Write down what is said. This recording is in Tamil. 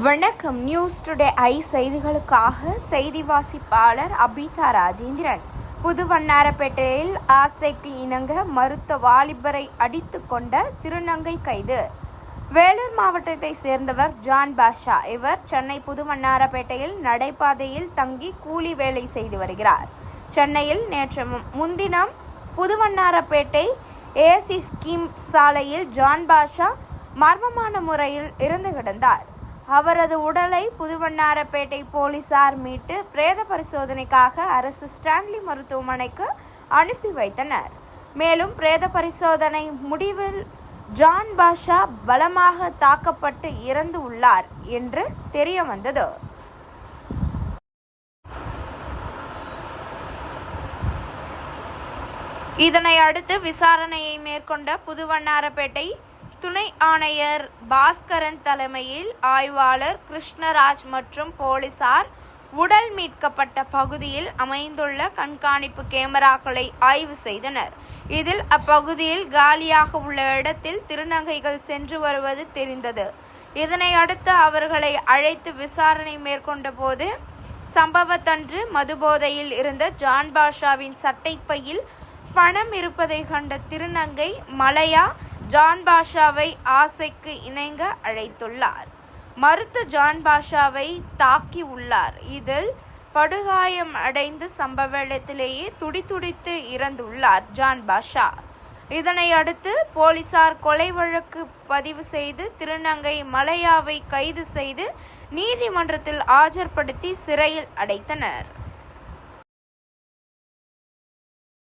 வணக்கம். நியூஸ் டுடே ஐ செய்திகளுக்காக செய்தி வாசிப்பாளர் அபிதா ராஜேந்திரன். புதுவண்ணாரப்பேட்டையில் ஆசைக்கு இணங்க மறுத்த வாலிபரை அடித்து கொண்ட திருநங்கை கைது. வேலூர் மாவட்டத்தை சேர்ந்தவர் ஜான் பாஷா. இவர் சென்னை புதுவண்ணாரப்பேட்டையில் நடைபாதையில் தங்கி கூலி வேலை செய்து வருகிறார். சென்னையில் நேற்று முன்தினம் புதுவண்ணாரப்பேட்டை ஏசி ஸ்கீம் சாலையில் ஜான் பாஷா மர்மமான முறையில் இறந்து கிடந்தார். அவரது உடலை புதுவண்ணாரப்பேட்டை போலீசார் மீட்டு பிரேத பரிசோதனைக்காக அரசு ஸ்டான்லி மருத்துவமனைக்கு அனுப்பி வைத்தனர். மேலும் பிரேத பரிசோதனை முடிவில் ஜான் பாஷா பலமாக தாக்கப்பட்டு இறந்து உள்ளார் என்று தெரிய வந்தது இதனை அடுத்து விசாரணையை மேற்கொண்ட புதுவண்ணாரப்பேட்டை துணை ஆணையர் பாஸ்கரன் தலைமையில் ஆய்வாளர் கிருஷ்ணராஜ் மற்றும் போலீசார் உடல் மீட்கப்பட்ட பகுதியில் அமைந்துள்ள கண்காணிப்பு கேமராக்களை ஆய்வு செய்தனர். இதில் அப்பகுதியில் காலியாக உள்ள இடத்தில் திருநங்கைகள் சென்று வருவது தெரிந்தது. இதனை அடுத்து அவர்களை அழைத்து விசாரணை மேற்கொண்ட போது சம்பவத்தன்று மதுபோதையில் இருந்த ஜான் பாஷாவின் சட்டைப்பையில் பணம் இருப்பதை கண்ட திருநங்கை மலையா ஜான் பாஷாவை ஆசைக்கு இணங்க அழைத்துள்ளார். மறுத்து ஜான் பாஷாவை தாக்கி உள்ளார். இதில் படுகாயம் அடைந்து சம்பவ இடத்திலேயே துடிதுடித்து இறந்துள்ளார் ஜான் பாஷா. இதனை அடுத்து போலீசார் கொலை வழக்கு பதிவு செய்து திருநங்கை மலையாவை கைது செய்து நீதிமன்றத்தில் ஆஜர்படுத்தி சிறையில் அடைத்தனர்.